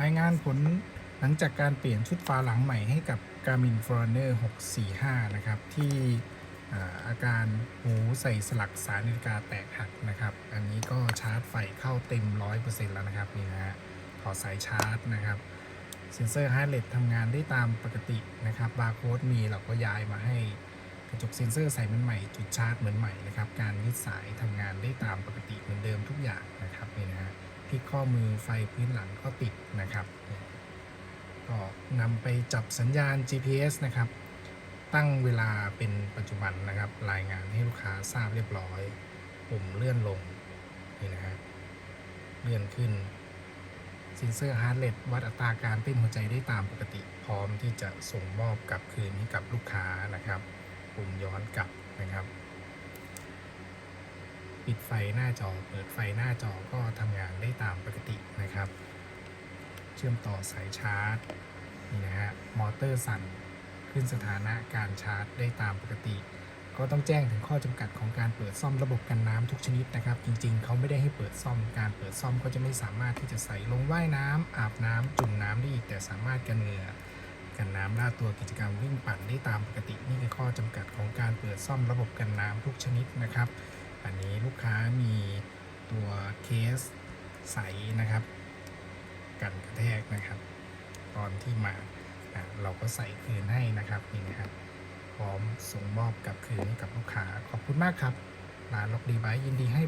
รายงานผลหลังจากการเปลี่ยนชุดฝาหลังใหม่ให้กับ Garmin Forerunner 645 นะครับ ที่อาการหูใส่สลักสายนาฬิกาแตกหักนะครับ อันนี้ก็ชาร์จไฟเข้าเต็ม 100%แล้วนะครับนี่นะฮะถอสายชาร์จนะครับเซ็นเซอร์ฮาร์ดเรททำงานได้ตามปกตินะครับบาร์โค้ดมีเราก็ย้ายมาให้กระจกเซ็นเซอร์ใส่เหมือนใหม่จุดชาร์จเหมือนใหม่นะครับ การยึดสายทำงานได้ตามปกติเหมือนเดิมทุกอย่างนะครับนี่นะฮะ พลิกข้อมือไฟพื้นหลังก็ติดนะครับ ก็นำไปจับสัญญาณ GPS นะครับ ตั้งเวลาเป็นปัจจุบันนะครับ รายงานให้ลูกค้าทราบเรียบร้อย ปุ่มเลื่อนลงนี่นะฮะเลื่อนขึ้นเซนเซอร์ฮาร์ดเรทวัดอัตราการเต้นหัวใจได้ตามปกติ พร้อมที่จะส่งมอบกลับคืนให้กับลูกค้านะครับ ปุ่มย้อนกลับนะครับ ปิดไฟหน้าจอ เปิดไฟหน้าจอก็ทำงานได้ตามปกตินะครับ เชื่อมต่อสายชาร์จนี่นะฮะมอเตอร์สั่นขึ้นสถานะการชาร์จได้ตามปกติ ก็ต้องแจ้งถึงข้อจำกัดของการเปิดซ่อมระบบกันน้ำทุกชนิดนะครับ จริงๆ เขาไม่ได้ให้เปิดซ่อมการเปิดซ่อมก็จะไม่สามารถที่จะใส่ลงว่ายน้ำอาบน้ำจุ่มน้ำได้อีกแต่สามารถกันเหงื่อกันน้ำลาดตัวกิจกรรมวิ่งปั่นได้ตามปกตินี่คือข้อจำกัดของการเปิดซ่อมระบบกันน้ำทุกชนิดนะครับ อันนี้ลูกค้ามีตัวเคสใสนะครับ กันกระแทกนะครับ ตอนที่มาเราก็ใส่คืนให้นะครับนี่นะครับ พร้อมส่งมอบกลับคืนให้กับลูกค้าขอบคุณมากครับร้านล็อกดีไบยินดีให้